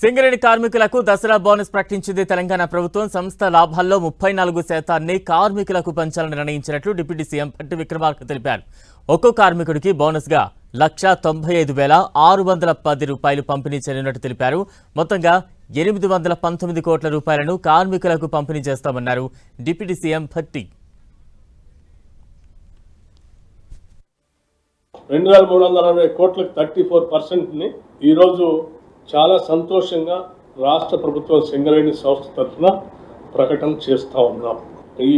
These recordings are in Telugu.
సింగరేణి కార్మికులకు దసరా బోనస్ ప్రకటించింది తెలంగాణ ప్రభుత్వం. సంస్థ లాభాల్లో ముప్పై నాలుగు శాతాన్ని కార్మికులకు పంచాలని నిర్ణయించినట్లు డిప్యూటీ సీఎం పట్టి విక్రమార్క తెలిపారు. ఒక్కో కార్మికుడికి బోనస్గా లక్ష తొంభై ఐదు వేల ఆరు వందల పది రూపాయలు పంపిణీ చేయనున్నట్టు తెలిపారు. మొత్తంగా ఎనిమిది వందల పంతొమ్మిది కోట్ల రూపాయలను కార్మికులకు పంపిణీ చేస్తామన్నారు డిప్యూటీ సీఎం భట్టి రెండు వేల మూడు వందల అరవై కోట్లకు థర్టీ ఫోర్ పర్సెంట్ని ఈరోజు చాలా సంతోషంగా రాష్ట్ర ప్రభుత్వం సింగరేణి సంస్థ తరఫున ప్రకటన చేస్తూ ఉన్నాం. ఈ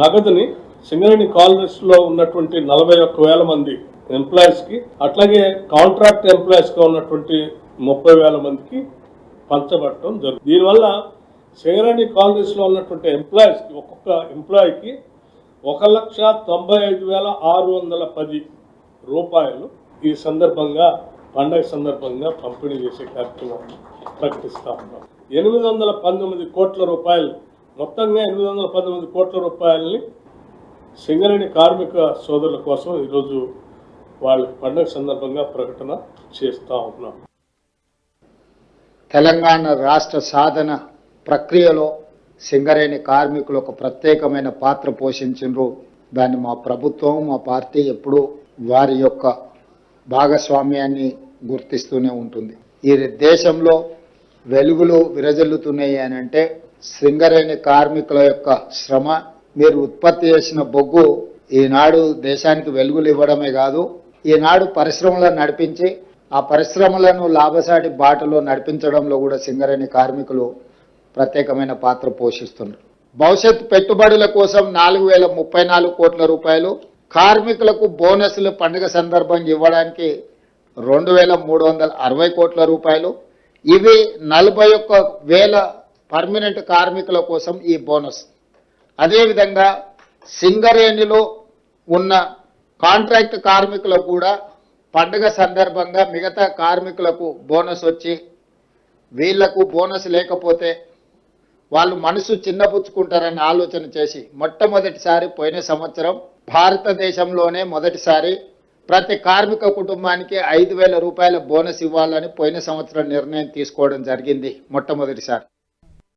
నగదుని సింగరేణి కాలనీస్లో ఉన్నటువంటి నలభై ఒక్క వేల మంది ఎంప్లాయీస్కి అట్లాగే కాంట్రాక్ట్ ఎంప్లాయీస్గా ఉన్నటువంటి ముప్పై వేల మందికి పంచబడటం జరుగుతుంది దీనివల్ల సింగరేణి కాలనీస్లో ఉన్నటువంటి ఎంప్లాయీస్కి ఒక్కొక్క ఎంప్లాయీకి ఒక లక్ష తొంభై ఐదు వేల ఆరు వందల పది రూపాయలు ఈ సందర్భంగా పండగ సందర్భంగా పంపిణీ చేసే కార్యక్రమం ప్రకటిస్తా ఉన్నాం. ఎనిమిది వందల పంతొమ్మిది కోట్ల రూపాయలు మొత్తంగా ఎనిమిది వందల పంతొమ్మిది కోట్ల రూపాయలని సింగరేణి కార్మిక సోదరుల కోసం ఈరోజు వాళ్ళ పండగ సందర్భంగా ప్రకటన చేస్తూ ఉన్నాం. తెలంగాణ రాష్ట్ర సాధన ప్రక్రియలో సింగరేణి కార్మికులు ఒక ప్రత్యేకమైన పాత్ర పోషించు దాన్ని మా ప్రభుత్వం మా పార్టీ ఎప్పుడూ వారి యొక్క భాగస్వామ్యాన్ని గుర్తిస్తూనే ఉంటుంది. ఈ దేశంలో వెలుగులు విరజల్లుతున్నాయి అని అంటే సింగరేణి కార్మికుల యొక్క శ్రమ మీరు ఉత్పత్తి చేసిన బొగ్గు ఈనాడు దేశానికి వెలుగులు ఇవ్వడమే కాదు ఈనాడు పరిశ్రమలను నడిపించి ఆ పరిశ్రమలను లాభసాటి బాటలో నడిపించడంలో కూడా సింగరేణి కార్మికులు ప్రత్యేకమైన పాత్ర పోషిస్తున్నారు. భవిష్యత్ పెట్టుబడుల కోసం నాలుగు వేల ముప్పై నాలుగు కోట్ల రూపాయలు కార్మికులకు బోనస్లు పండుగ సందర్భంగా ఇవ్వడానికి రెండు వేల మూడు వందల అరవై కోట్ల రూపాయలు. ఇవి నలభై ఒక్క వేల పర్మనెంట్ కార్మికుల కోసం ఈ బోనస్. అదేవిధంగా సింగరేణిలో ఉన్న కాంట్రాక్ట్ కార్మికులకు కూడా పండుగ సందర్భంగా మిగతా కార్మికులకు బోనస్ వచ్చి వీళ్ళకు బోనస్ లేకపోతే వాళ్ళు మనసు చిన్నపుచ్చుకుంటారని ఆలోచన చేసి మొట్టమొదటిసారి పోయిన సంవత్సరం భారతదేశంలోనే మొదటిసారి ప్రతి కార్మిక కుటుంబానికి ఐదు వేల రూపాయల బోనస్ ఇవ్వాలని పోయిన సంవత్సరం నిర్ణయం తీసుకోవడం జరిగింది మొట్టమొదటిసారి.